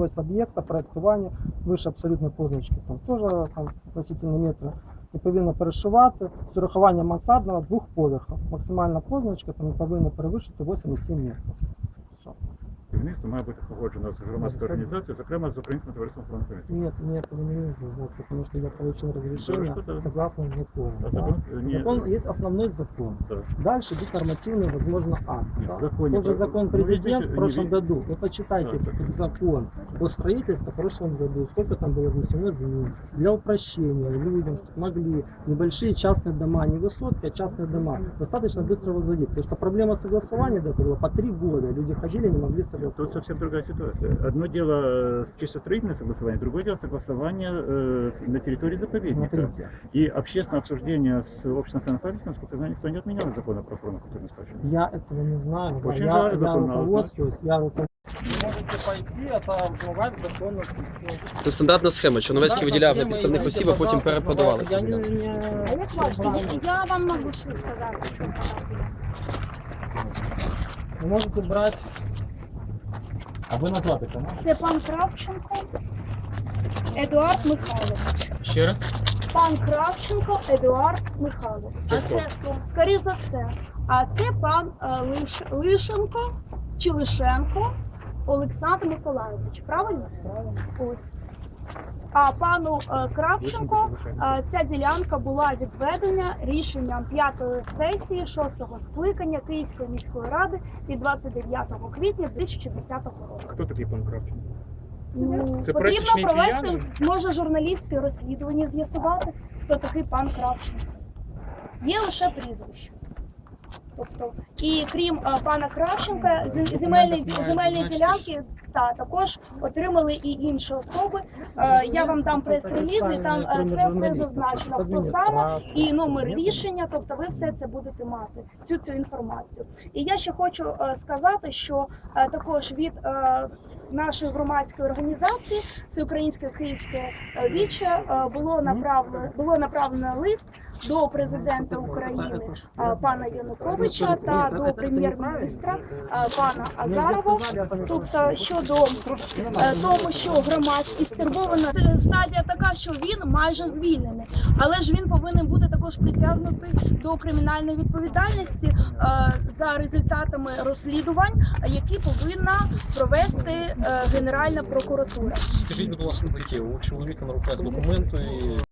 Ось об'єкта, проєктування, вище абсолютно позначки, там теж там, относительно метра, не повинно перешивати з урахуванням мансардного двох поверхів. Максимальна позначка там не повинна перевищити 8,7 метрів. Все. Керівництво має бути погоджено з громадською організацією, зокрема з Українським товариством фронтових. Нет, нет, этого не нужно, вот, потому что я получил разрешение что да. согласно закону. А да. закон, э, не- Закон есть основной закон. Да. Дальше идут нормативные, возможно, акты. Нет, да. в законе Тот же про- закон ну, президент видите, в прошлом не ви- году. Вы почитайте Да, этот закон о строительстве в прошлом году. Сколько там было внесено изменений. Для упрощения людям, чтобы могли небольшие частные дома, не высотки, а частные дома, достаточно быстро возводить. Потому что проблема согласования до этого была по три года. Люди ходили, не могли Тут согласовать. совсем другая ситуация. Одно дело э, чисто строительное согласование, другое дело согласование э, на территории заповедника. Смотрите, И общественное обсуждение с общественным законодательством, насколько я знаю, никто не отменял из закона про охрану-культурную спадщину. Я этого не знаю. да. Очень я, жаль, я закон надо руководствуюсь, я руководствуюсь. Можете пойти, это впливати законно. Це стандартна схема. Черновецький виділяв на підставних осіб, а потім перепродавали ці Я не, ділянки. не... А як ваш? Я, я вам можу ще сказати, що Ви можете брати. а ви назвати канал? це пан Кравченко Едуард Михайлович. Ще раз? Пан Кравченко Едуард Михайлович. А це це, Скоріше за все. А це пан е, Лиш... Лишенко чи Лишенко Олександр Миколайович. Правильно? Ось. А пану е, Кравченко е, ця ділянка була відведена рішенням п'ятої сесії шостого скликання Київської міської ради від 29 квітня 2010 року. Хто такий пан Кравченко? Ну, Це потрібно провести, киянин? може, журналістське розслідування з'ясувати, хто такий пан Кравченко. Є лише прізвище. Тобто, і крім е, пана Кравченка, земельні, земельні ділянки та, також отримали і інші особи. Е, я вам дам прес-реліз, і там е, це все зазначено. Хто саме і номер рішення, тобто ви все це будете мати, всю цю інформацію. І я ще хочу е, сказати, що також від нашої громадської організації Всеукраїнське Київське е, віче було направлено було направлено лист до президента України пана Януковича та до прем'єр-міністра пана Азарова. Тобто щодо е, тому, що громадськість стурбована, стадія така, що він майже звільнений, але ж він повинен бути також притягнутий до кримінальної відповідальності е, за результатами розслідувань, які повинна провести е, Генеральна прокуратура. Скажіть, будь ласка, таке, у чоловіка на руках документи.